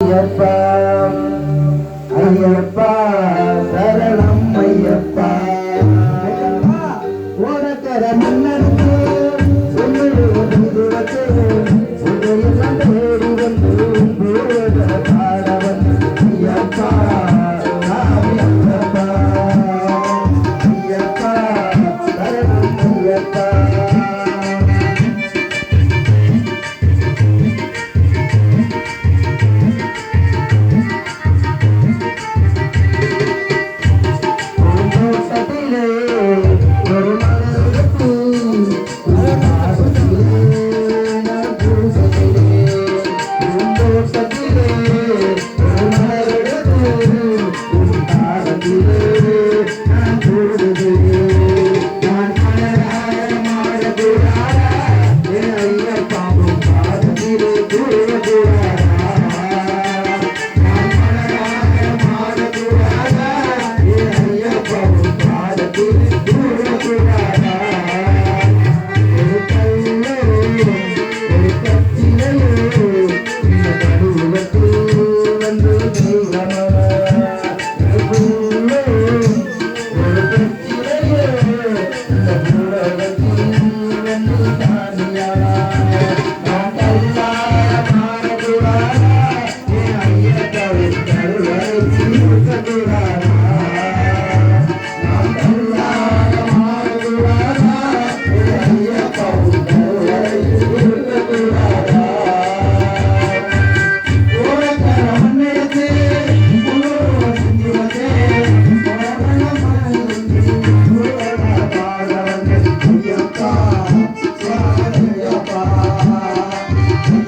Ayyappa Ayyappa.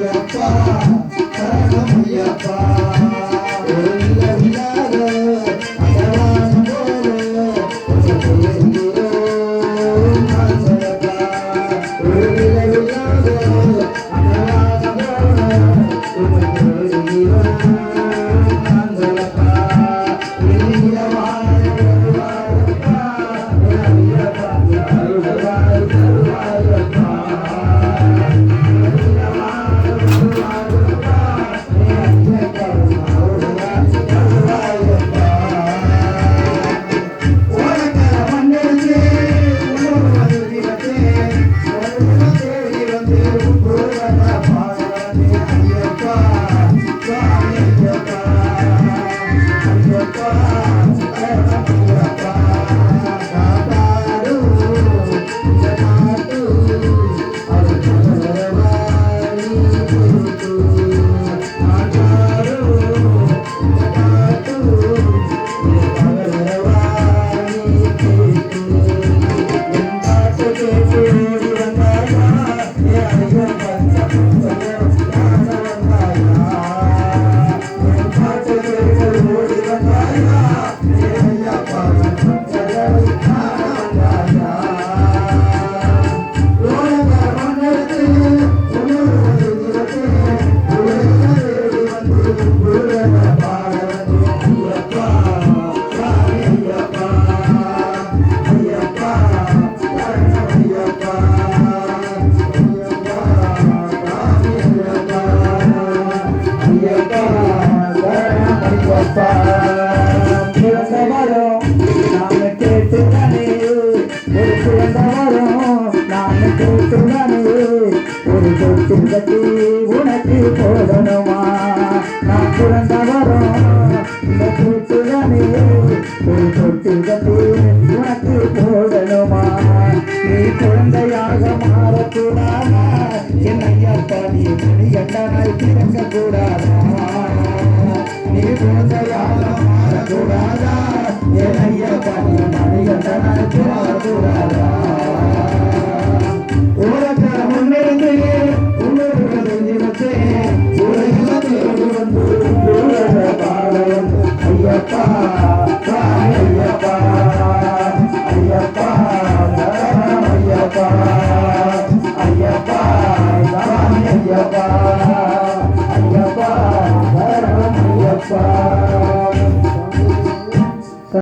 Cuiabá, para Cuiabá. நானே ஒரு சொத்தில் உனக்கு போடணுமா நான் பிறந்த வரும் இந்த கூட்டுதானே ஒரு சொத்தில் உனக்கு போடணுமா நீ குழந்தையாக மாறக்கூடாதா என் நீ மணி கண்டானால் கூடாதா நீ குழந்தையாக மாறக்கூடாதா என் நீ மணி கண்டானால் Bye.